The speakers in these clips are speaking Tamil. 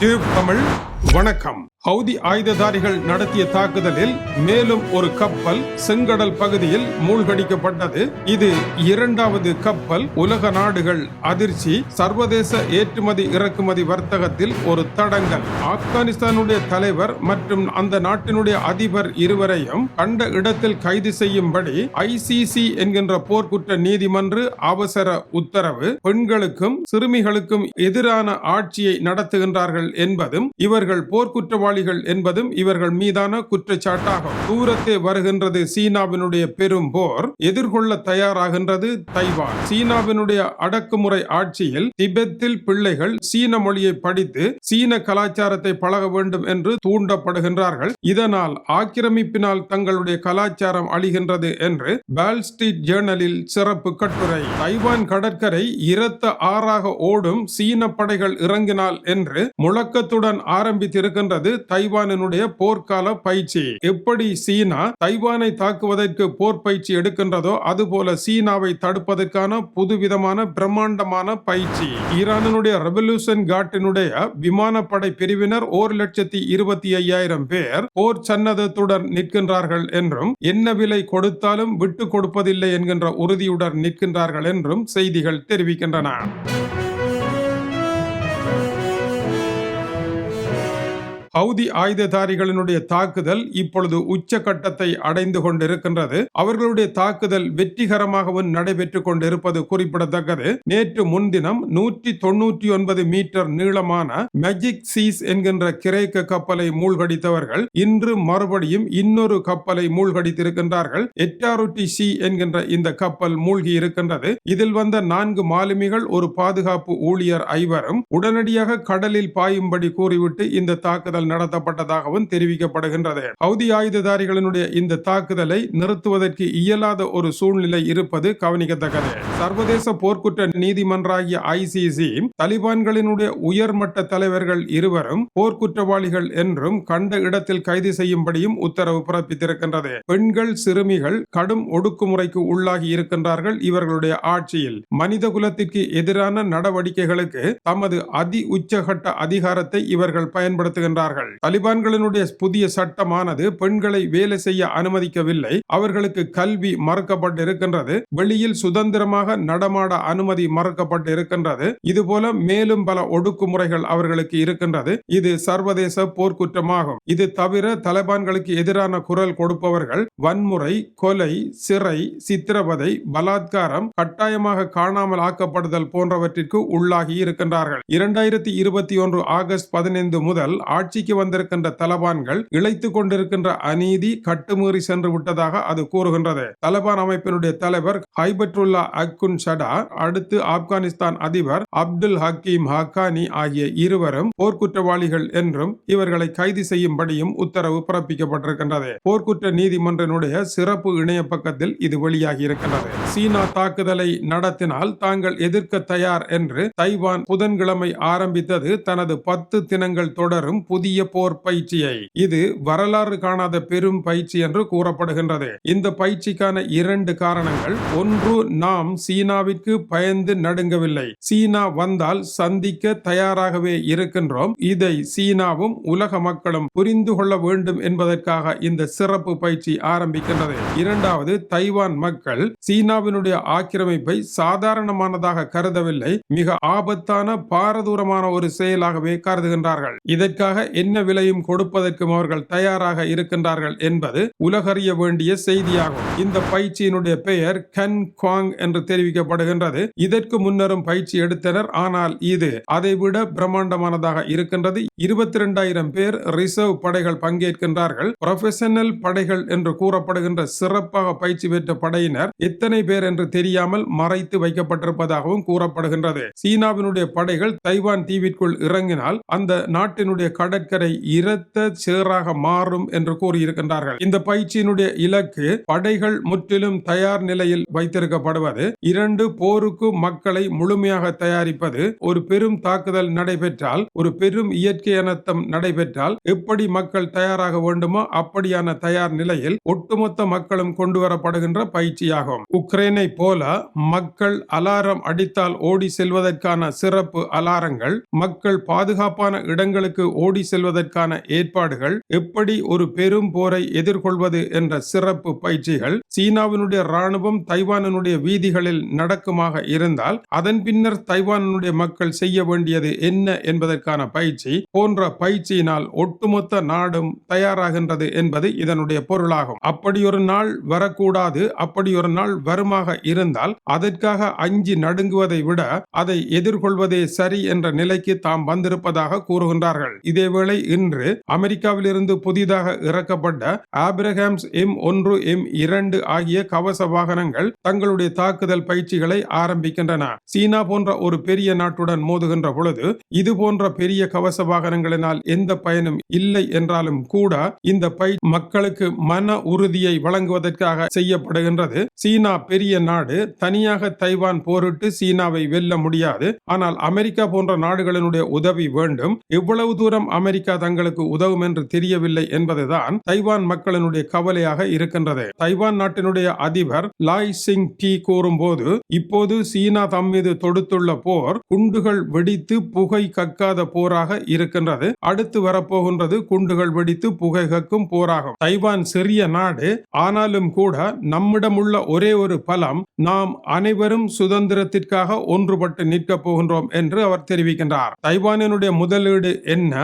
டியூப் தமிழ் வணக்கம். ஹவுதி ஆயுததாரிகள் நடத்திய தாக்குதலில் மேலும் ஒரு கப்பல் செங்கடல் பகுதியில் மூழ்கடிக்கப்பட்டது. இது இரண்டாவது கப்பல் உலக நாடுகள் அதிர்ச்சி சர்வதேச ஏற்றுமதி இறக்குமதி வர்த்தகத்தில் ஒரு தடங்கல். ஆப்கானிஸ்தானுடைய தலைவர் மற்றும் அந்த நாட்டினுடைய அதிபர் இருவரையும் கண்ட இடத்தில் கைது செய்யும்படி ஐசிசி என்கின்ற போர்க்குற்ற நீதிமன்ற அவசர உத்தரவு பெண்களுக்கும் சிறுமிகளுக்கும் எதிரான ஆட்சியை நடத்துகின்றார்கள் என்பதும் இவர்கள் போர்க்குற்றவாளிகள் என்பதும் இவர்கள் மீதான குற்றச்சாட்டாகும். தூரத்தே வருகின்றது சீனாவினுடைய பெரும் போர். எதிர்கொள்ள தயாராகின்றது தைவான். சீனாவினுடைய அடக்குமுறை ஆட்சியில் திபெத்தில் பிள்ளைகள் சீன மொழியை படித்து சீன கலாச்சாரத்தை பழக வேண்டும் என்று தூண்டப்படுகின்றார்கள். இதனால் ஆக்கிரமிப்பினால் தங்களுடைய கலாச்சாரம் அழிகின்றது என்று பால் ஸ்ட்ரீட் ஜேர்னலில் சிறப்பு கட்டுரை. தைவான் கடற்கரை இரத்த ஆறாக ஓடும் சீன படைகள் இறங்கினால் என்று முழக்கத்துடன் ஆரம்பித்திருக்கின்றது தைவானினுடைய போர்க்கால பயிற்சி. எப்படி சீனா தைவானை தாக்குவதற்கு போர் பயிற்சி எடுக்கின்றதோ அதுபோல சீனாவை தடுப்பதற்கான புதுவிதமான பிரம்மாண்டமான பயிற்சி. ஈரானினுடைய ரெவல்யூஷன் காட்டினுடைய விமானப்படை பிரிவினர் ஒரு லட்சத்தி இருபத்தி ஐயாயிரம் பேர் போர் சன்னதத்துடன் நிற்கின்றார்கள் என்றும் என்ன விலை கொடுத்தாலும் விட்டு கொடுப்பதில்லை என்கின்ற உறுதியுடன் நிற்கின்றார்கள் என்றும் செய்திகள் தெரிவிக்கின்றன. ஹவுதி ஆயுததாரிகளினுடைய தாக்குதல் இப்பொழுது உச்சகட்டத்தை அடைந்து கொண்டிருக்கின்றது. அவர்களுடைய தாக்குதல் வெற்றிகரமாகவும் நடைபெற்றுக் கொண்டிருப்பது குறிப்பிடத்தக்கது. நேற்று முன்தினம் நூற்றி தொண்ணூற்றி ஒன்பது மீட்டர் நீளமான மேஜிக் சீஸ் என்கின்ற கிரேக்க கப்பலை மூழ்கடித்தவர்கள் இன்று மறுபடியும் இன்னொரு கப்பலை மூழ்கடித்திருக்கின்றார்கள். எட்டாருட்டி சி என்கின்ற இந்த கப்பல் மூழ்கி இருக்கின்றது இதில் வந்த நான்கு மாலுமிகள் ஒரு பாதுகாப்பு ஊழியர் ஐவரும் உடனடியாக கடலில் பாயும்படி கூறிவிட்டு இந்த தாக்குதல் நடத்தப்பட்டதாகவும் தெரிவிக்கப்படுகின்றது. ஹவுதி ஆயுததாரிகளினுடைய இந்த தாக்குதலை நிறுத்துவதற்கு இயலாத ஒரு சூழ்நிலை இருப்பது கவனிக்கத்தக்கது. சர்வதேச போர்க்குற்ற நீதிமன்றாகிய ஐசிசி தலிபான்களினுடைய உயர்மட்ட தலைவர்கள் இருவரும் போர்க்குற்றவாளிகள் என்றும் கண்ட இடத்தில் கைது செய்யும்படியும் உத்தரவு பிறப்பித்திருக்கின்றது. பெண்கள் சிறுமிகள் கடும் ஒடுக்குமுறைக்கு உள்ளாகி இருக்கின்றார்கள் இவர்களுடைய ஆட்சியில். மனித குலத்திற்கு எதிரான நடவடிக்கைகளுக்கு தமது அதி உச்சகட்ட அதிகாரத்தை இவர்கள் பயன்படுத்துகின்றார்கள். தலிபான்களினுடைய புதிய சட்டமானது பெண்களை வேலை செய்ய அனுமதிக்கவில்லை. அவர்களுக்கு கல்வி மறுக்கப்பட்டு இருக்கின்றது வெளியில் சுதந்திரமாக நடமாட அனுமதி மறுக்கப்பட்டு இருக்கின்றது இதுபோல மேலும் பல ஒடுக்குமுறைகள் அவர்களுக்கு இருக்கின்றது. இது சர்வதேச போர்க்குற்றமாகும். இது தவிர தலிபான்களுக்கு எதிரான குரல் கொடுப்பவர்கள் வன்முறை கொலை சிறை சித்திரவதை பலாத்காரம் கட்டாயமாக காணாமல் ஆக்கப்படுதல் போன்றவற்றிற்கு உள்ளாகி இருக்கின்றார்கள். இரண்டாயிரத்தி இருபத்தி ஒன்று ஆகஸ்ட் பதினைந்து முதல் ஆட்சி ஆட்சிக்கு வந்திருக்கின்ற தலபான்கள் இழைத்துக் கொண்டிருக்கின்ற அநீதி கட்டுமீறி சென்று விட்டதாக அது கூறுகின்றது. தலபான் அமைப்பினுடைய தலைவர் ஹைபட்ருல்லா அக்குன் சடா அடுத்து ஆப்கானிஸ்தான் அதிபர் அப்துல் ஹக்கீம் ஹக்கானி ஆகிய இருவரும் போர்க்குற்றவாளிகள் என்றும் இவர்களை கைது செய்யும்படியும் உத்தரவு பிறப்பிக்கப்பட்டிருக்கின்றது. போர்க்குற்ற நீதிமன்றனுடைய சிறப்பு இணைய பக்கத்தில் இது வெளியாகி இருக்கின்றது சீனா தாக்குதலை நடத்தினால் தாங்கள் எதிர்க்க தயார் என்று தைவான் புதன்கிழமை ஆரம்பித்தது தனது பத்து தினங்கள் தொடரும் புதிய போர் பயிற்சியை. இது வரலாறு காணாத பெரும் பயிற்சி என்று கூறப்படுகின்றது. இந்த பயிற்சிக்கான இரண்டு காரணங்கள். ஒன்று நாம் சீனாவிற்கு பயந்து நடுங்கவில்லை. சீனா வந்தால் சந்திக்க தயாராகவே இருக்கின்றோம். இதை சீனாவும் உலக மக்களும் புரிந்து கொள்ள வேண்டும் என்பதற்காக இந்த சிறப்பு பயிற்சி ஆரம்பிக்கின்றது. இரண்டாவது தைவான் மக்கள் சீனாவினுடைய ஆக்கிரமிப்பை சாதாரணமானதாக கருதவில்லை. மிக ஆபத்தான பாரதூரமான ஒரு செயலாகவே கருதுகின்றார்கள். இதற்காக என்ன விலையும் கொடுப்பதற்கும் அவர்கள் தயாராக இருக்கின்றார்கள் என்பது உலகறிய வேண்டிய செய்தியாகும். இந்த பயிற்சியினுடைய பெயர் கன் குவாங் என்று தெரிவிக்கப்படுகின்றது. இதற்கு முன்னரும் பயிற்சி எடுத்தனர். ஆனால் இது அதைவிட பிரம்மாண்டமானதாக இருக்கின்றது. இருபத்தி இரண்டாயிரம் பேர் ரிசர்வ் படைகள் பங்கேற்கின்றார்கள். ப்ரொஃபஷனல் படைகள் என்று கூறப்படுகின்ற சிறப்பாக பயிற்சி பெற்ற படையினர் எத்தனை பேர் என்று தெரியாமல் மறைத்து வைக்கப்பட்டிருப்பதாகவும் கூறப்படுகின்றது. சீனாவினுடைய படைகள் தைவான் தீவிற்குள் இறங்கினால் அந்த நாட்டினுடைய கடற் கடற்கரை இரத்த சேறாக மாறும் என்று கூறியிருக்கின்றார்கள். இந்த பயிற்சியினுடைய இலக்கு படைகள் முற்றிலும் தயார் நிலையில் வைத்திருக்கப்படுவது இரண்டு போருக்கு மக்களை முழுமையாக தயாரிப்பது ஒரு பெரும் தாக்குதல் நடைபெற்றால் ஒரு பெரும் இயற்கை அனர்த்தம் நடைபெற்றால் எப்படி மக்கள் தயாராக வேண்டுமோ அப்படியான தயார் நிலையில் ஒட்டுமொத்த மக்களும் கொண்டு வரப்படுகின்ற பயிற்சியாகும். உக்ரைனை போல மக்கள் அலாரம் அடித்தால் ஓடி செல்வதற்கான சிறப்பு அலாரங்கள் மக்கள் பாதுகாப்பான இடங்களுக்கு ஓடி செல்வதற்கான செல்வதற்கான ஏற்பாடுகள் எப்படி ஒரு பெரும் போரை எதிர்கொள்வது என்ற சிறப்பு பயிற்சிகள் சீனாவினுடைய ராணுவம் தைவானினுடைய வீதிகளில் நடக்குமாக இருந்தால் அதன் பின்னர் தைவானினுடைய மக்கள் செய்ய வேண்டியது என்ன என்பதற்கான பயிற்சி போன்ற பயிற்சியினால் ஒட்டுமொத்த நாடும் தயாராகின்றது என்பது இதனுடைய பொருளாகும். அப்படி ஒரு நாள் வரக்கூடாது அப்படி ஒரு நாள் வருமாக இருந்தால் அதற்காக அஞ்சி நடுங்குவதை விட அதை எதிர்கொள்வதே சரி என்ற நிலைக்கு தாம் வந்திருப்பதாக கூறுகின்றார்கள். இதேவேளை இன்று அமெரிக்காவிலிருந்து புதிதாக இறக்கப்பட்ட ஆப்ரஹாம்ஸ் எம் ஒன்று எம் இரண்டு ஆகிய கவச வாகனங்கள் தங்களுடைய தாக்குதல் பயிற்சிகளை ஆரம்பிக்கின்றன. சீனா போன்ற ஒரு பெரிய நாட்டுடன் மோதுகின்ற பொழுது இது போன்ற பெரிய கவச வாகனங்களினால் எந்த பயனும் இல்லை என்றாலும் கூட இந்த பை மக்களுக்கு மன உறுதியை வழங்குவதற்காக செய்யப்படுகின்றது. சீனா பெரிய நாடு தனியாக தைவான் போரிட்டு சீனாவை வெல்ல முடியாது. ஆனால் அமெரிக்கா போன்ற நாடுகளினுடைய உதவி வேண்டும். எவ்வளவு தூரம் அமெரிக்கா அமெரிக்கா தங்களுக்கு உதவும் என்று தெரியவில்லை என்பதுதான் தைவான் மக்களினுடைய கவலையாக இருக்கின்றது. தைவான் நாட்டினுடைய அதிபர் லாய் சிங் டி கூறும்போது இப்போது சீனா தம் மீது தொடுத்துள்ள போர் குண்டுகள் வெடித்து புகை கக்காத போராக இருக்கின்றது. அடுத்து வரப்போகின்றது குண்டுகள் வெடித்து புகை கக்கும் போராகும். தைவான் சிறிய நாடு ஆனாலும் கூட நம்மிடம் உள்ள ஒரே ஒரு பலம் நாம் அனைவரும் சுதந்திரத்திற்காக ஒன்றுபட்டு நிற்கப் போகின்றோம் என்று அவர் தெரிவிக்கின்றார். தைவானினுடைய முதலீடு என்ன?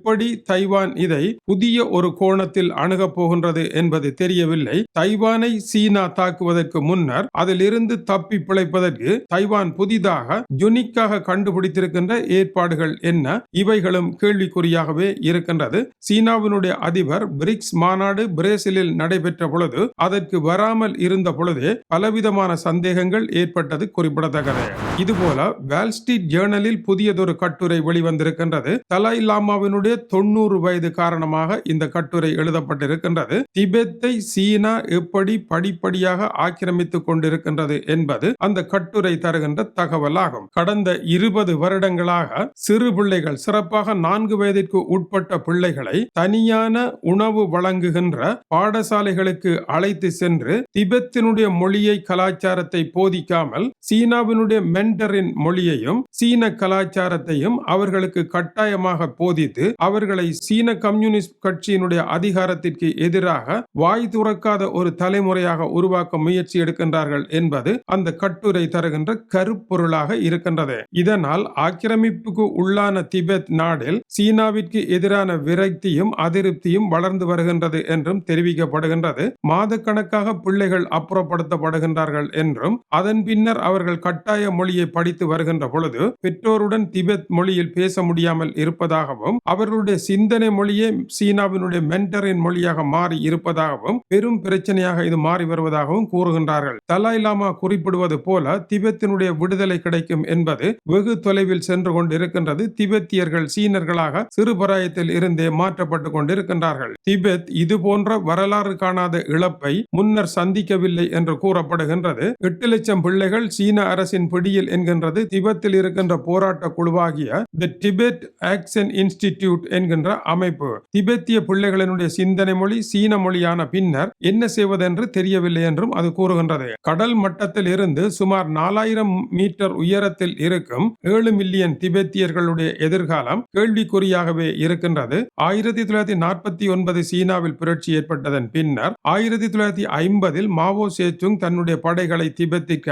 எப்படி தைவான் இதை புதிய ஒரு கோணத்தில் அணுகப் போகின்றது என்பது தெரியவில்லை. தைவானை சீனா தாக்குவதற்கு முன்னர் அதிலிருந்து தப்பி பிழைப்பதற்கு தைவான் புதிதாக யுனிக்காக கண்டுபிடித்திருக்கின்ற ஏற்பாடுகள் என்ன இவைகளும் கேள்விக்குறியாகவே இருக்கின்றது. சீனாவினுடைய அதிபர் பிரிக்ஸ் மாநாடு பிரேசிலில் நடைபெற்ற பொழுது அதற்கு வராமல் இருந்த பொழுதே பலவிதமான சந்தேகங்கள் ஏற்பட்டது குறிப்பிடத்தக்கது. இதுபோல வேல் ஸ்ட்ரீட் ஜேர்னலில் புதியதொரு கட்டுரை வெளிவந்திருக்கின்றது. தலாய் லாமாவினுடைய தொண்ணூறு வயது காரணமாக இந்த கட்டுரை எழுதப்பட்டிருக்கின்றது. திபெத்தை சீனா எப்படி படிப்படியாக ஆக்கிரமித்துக் கொண்டிருக்கின்றது என்பது அந்த கட்டுரை தருகின்ற தகவலாகும். கடந்த இருபது வருடங்களாக சிறு பிள்ளைகள் சிறப்பாக நான்கு வயதிற்கு உட்பட்ட பிள்ளைகளை தனியான உணவு வழங்குகின்ற பாடசாலைகளுக்கு அழைத்து சென்று திபெத்தினுடைய மொழியை கலாச்சாரத்தை போதிக்காமல் சீனாவினுடைய மென்டரின் மொழியையும் சீன கலாச்சாரத்தையும் அவர்களுக்கு கட்டாயமாக போதித்து அவர்களை சீன கம்யூனிஸ்ட் கட்சியினுடைய அதிகாரத்திற்கு எதிராக வாய் துறக்காத ஒரு தலைமுறையாக உருவாக்க முயற்சி எடுக்கின்றார்கள் என்பது அந்த கட்டுரை தருகின்ற கருப்பொருளாக இருக்கின்றது. இதனால் ஆக்கிரமிப்புக்கு உள்ளான திபெத் நாடில் சீனாவிற்கு எதிரான விரக்தியும் அதிருப்தியும் வளர்ந்து வருகின்றது என்றும் தெரிவிக்கப்படுகின்றது. மாதக்கணக்காக பிள்ளைகள் அப்புறப்படுத்தப்படுகின்றார்கள் என்றும் அதன் பின்னர் அவர்கள் கட்டாய மொழியை படித்து வருகின்ற பொழுது பெற்றோருடன் திபெத் மொழியில் பேச முடியாமல் இருப்பதாகவும் அவர்களுடைய சிந்தனை மொழியே சீனாவினுடைய மென்டரின் மொழியாக மாறி இருப்பதாகவும் பெரும் பிரச்சனையாக இது மாறி வருவதாகவும் கூறுகின்றார்கள். தலாய் லாமா குறிப்பிடுவது போல திபெத்தினுடைய விடுதலை கிடைக்கும் என்பது வெகு தொலைவில் சென்று கொண்டிருக்கின்றது. திபெத்தியர்கள் சீனர்களாக சிறுபராயத்தில் இருந்தே மாற்றப்பட்டு கொண்டிருக்கின்றார்கள். திபெத் இது போன்ற வரலாறு காணாத இழப்பை முன்னர் சந்திக்கவில்லை என்று கூறப்படுகின்றது. எட்டு லட்சம் பிள்ளைகள் சீன அரசின் பிடியில் என்கின்றது திபெத்தில் இருக்கின்ற போராட்ட குழுவாகிய தி டிபெட் ஆக்சன் இன்ஸ்டிடியூட் என்கின்ற அமைப்பு. திபெத்திய பிள்ளைகளினுடைய சிந்தனை மொழி சீன மொழியான பின்னர் என்ன செய்வதென்று தெரியவில்லை என்றும் அது கூறுகின்றது. கடல் மட்டத்தில் இருந்து சுமார் நாலாயிரம் மீட்டர் உயரத்தில் இருக்கும் ஏழு மில்லியன் திபெத்தியர்களுடைய எதிர்காலம் கேள்விக்குறியாகவே இருக்கின்றது. ஆயிரத்தி தொள்ளாயிரத்தி நாற்பத்தி ஒன்பது சீனாவில் புரட்சி ஏற்பட்டதன் பின்னர் ஆயிரத்தி தொள்ளாயிரத்தி ஐம்பதில் மாவோ சேச்சுங் தன்னுடைய படைகளை திபெத்திற்கு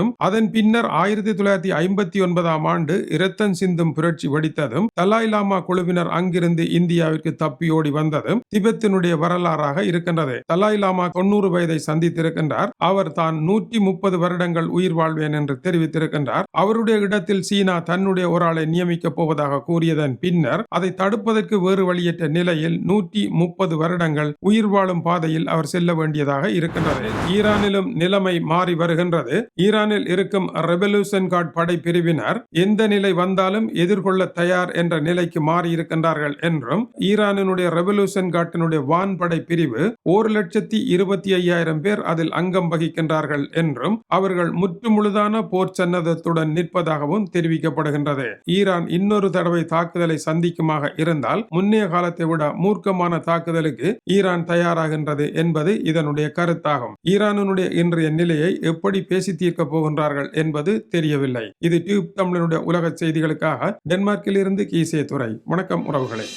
அனுப்பியதும் அதன் பின்னர் ஆயிரத்தி தொள்ளாயிரத்தி ஐம்பத்தி ஒன்பதாம் ஆண்டு இரத்தம் சிந்தும் புரட்சி வெடித்ததும் தலாய் லாமா குழுவினர் அங்கிருந்து இந்தியாவிற்கு தப்பியோடி வந்ததும் திபெத்தினுடைய வரலாறாக இருக்கின்றது. தலாய் லாமா தொண்ணூறு வயதை சந்தித்திருக்கின்றார். அவர் தான் நூற்றி முப்பது வருடங்கள் உயிர் வாழ்வேன் என்று தெரிவித்திருக்கின்றார். அவருடைய இடத்தில் சீனா தன்னுடைய ஒரு ஆளை நியமிக்கப் போவதாக கூறியதன் பின்னர் அதை தடுப்பதற்கு வேறு வழியற்ற நிலையில் நூற்றி முப்பது வருடங்கள் உயிர் வாழும் பாதையில் அவர் செல்ல வேண்டியதாக இருக்கின்றது. ஈரானிலும் நிலைமை மாறி வருகின்றது. ஈரான் ஈரானில் இருக்கும் ரெவல்யூஷன் கார்டு படை பிரிவினர் எந்த நிலை வந்தாலும் எதிர்கொள்ள தயார் என்ற நிலைக்கு மாறியிருக்கின்றார்கள் என்றும் ஈரானினுடைய ரெவல்யூஷன் கார்டினுடைய வான்படை பிரிவு ஒரு லட்சத்தி இருபத்தி ஐயாயிரம் பேர் அதில் அங்கம் வகிக்கின்றார்கள் என்றும் அவர்கள் முற்றுமுழுதான போர் சன்னதத்துடன் நிற்பதாகவும் தெரிவிக்கப்படுகின்றது. ஈரான் இன்னொரு தடவை தாக்குதலை சந்திக்குமாக இருந்தால் முன்னைய காலத்தை விட மூர்க்கமான தாக்குதலுக்கு ஈரான் தயாராகின்றது என்பது இதனுடைய கருத்தாகும். ஈரானுடைய இன்றைய நிலையை எப்படி பேசி தீர்க்கப் போகின்றார்கள் என்பது தெரியவில்லை. இது டியூப் தமிழனுடைய உலக செய்திகளுக்காக டென்மார்க்கில் இருந்து கீசே துறை வணக்கம் உறவுகளை.